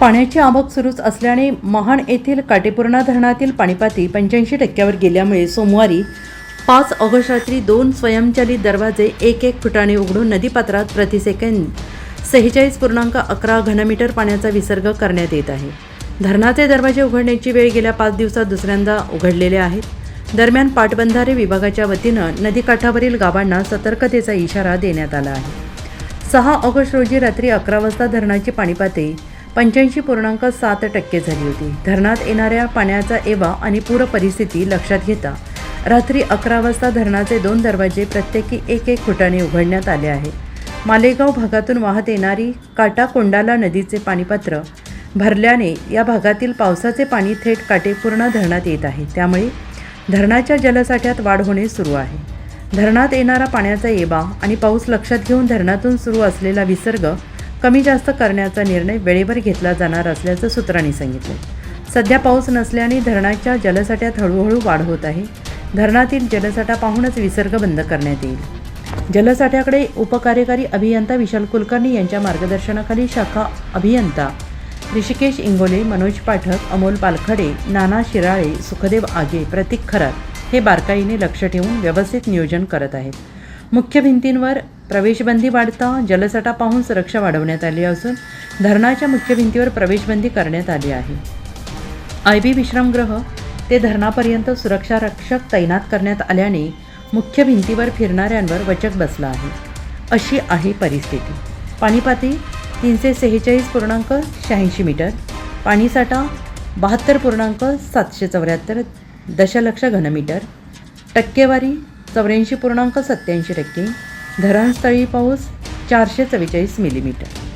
पाण्याची आवक सुरूच असल्याने महाड येथील काटेपूर्णा धरणातील पाणीपाती पंच्याऐंशी टक्क्यावर गेल्यामुळे सोमवारी पाच ऑगस्ट रात्री दोन स्वयंचलित दरवाजे एक एक फुटाने उघडून नदीपात्रात प्रतिसेकंद सेहेचाळीस पूर्णांक अकरा घनमीटर पाण्याचा विसर्ग करण्यात येत आहे. धरणाचे दरवाजे उघडण्याची वेळ गेल्या पाच दिवसात दुसऱ्यांदा उघडलेले आहेत. दरम्यान पाटबंधारे विभागाच्या वतीनं नदीकाठावरील गावांना सतर्कतेचा इशारा देण्यात आला आहे. सहा ऑगस्ट रोजी रात्री अकरा वाजता धरणाची पाणीपाती पंच्याऐंशी पूर्णांक सात टक्के झाली होती. धरणात येणाऱ्या पाण्याचा एवा आणि पूर परिस्थिती लक्षात घेता रात्री अकरा वाजता धरणाचे दोन दरवाजे प्रत्येकी एक एक फुटाने उघडण्यात आले आहे. मालेगाव भागातून वाहत येणारी काटाकोंडाला नदीचे पाणीपत्र भरल्याने या भागातील पावसाचे पाणी थेट काटेपूर्णा धरणात येत आहे. त्यामुळे धरणाच्या जलसाठ्यात वाढ होणे सुरू आहे. धरणात येणारा पाण्याचा येबा आणि पाऊस लक्षात घेऊन धरणातून सुरू असलेला विसर्ग कमी जास्त करण्याचा निर्णय वेळेवर घेतला जाणार असल्याचं सूत्रांनी सांगितलं. सध्या पाऊस नसल्याने धरणाच्या जलसाठ्यात हळूहळू वाढ होत आहे. धरणातील जलसाठा पाहूनच विसर्ग बंद करण्यात येईल. जलसाठ्याकडे उपकार्यकारी अभियंता विशाल कुलकर्णी यांच्या मार्गदर्शनाखाली शाखा अभियंता ऋषिकेश इंगोले मनोज पाठक अमोल पालखडे नाना शिराळे सुखदेव आगे प्रतीक खरात हे बारकाईने लक्ष ठेवून व्यवस्थित नियोजन करत आहेत. मुख्य भिंतींवर प्रवेशबंदी वाढता जलसाठा पाहून सुरक्षा वाढवण्यात आली असून धरणाच्या मुख्य भिंतीवर प्रवेशबंदी करण्यात आली आहे. आय बी विश्रामगृह ते धरणापर्यंत सुरक्षा रक्षक तैनात करण्यात आल्याने मुख्य भिंतीवर फिरणाऱ्यांवर वचक बसला आहे. अशी आहे परिस्थिती. पाणीपाती तीनशे सेहेचाळीस पूर्णांक शहाऐंशी मीटर पाणीसाठा बहात्तर पूर्णांक सातशे चौऱ्याहत्तर दशलक्ष घनमीटर टक्केवारी चौऱ्याऐंशी पूर्णांक सत्याऐंशी टक्के धरणस्थळी पाऊस चारशे चव्वेचाळीस मिलीमीटर.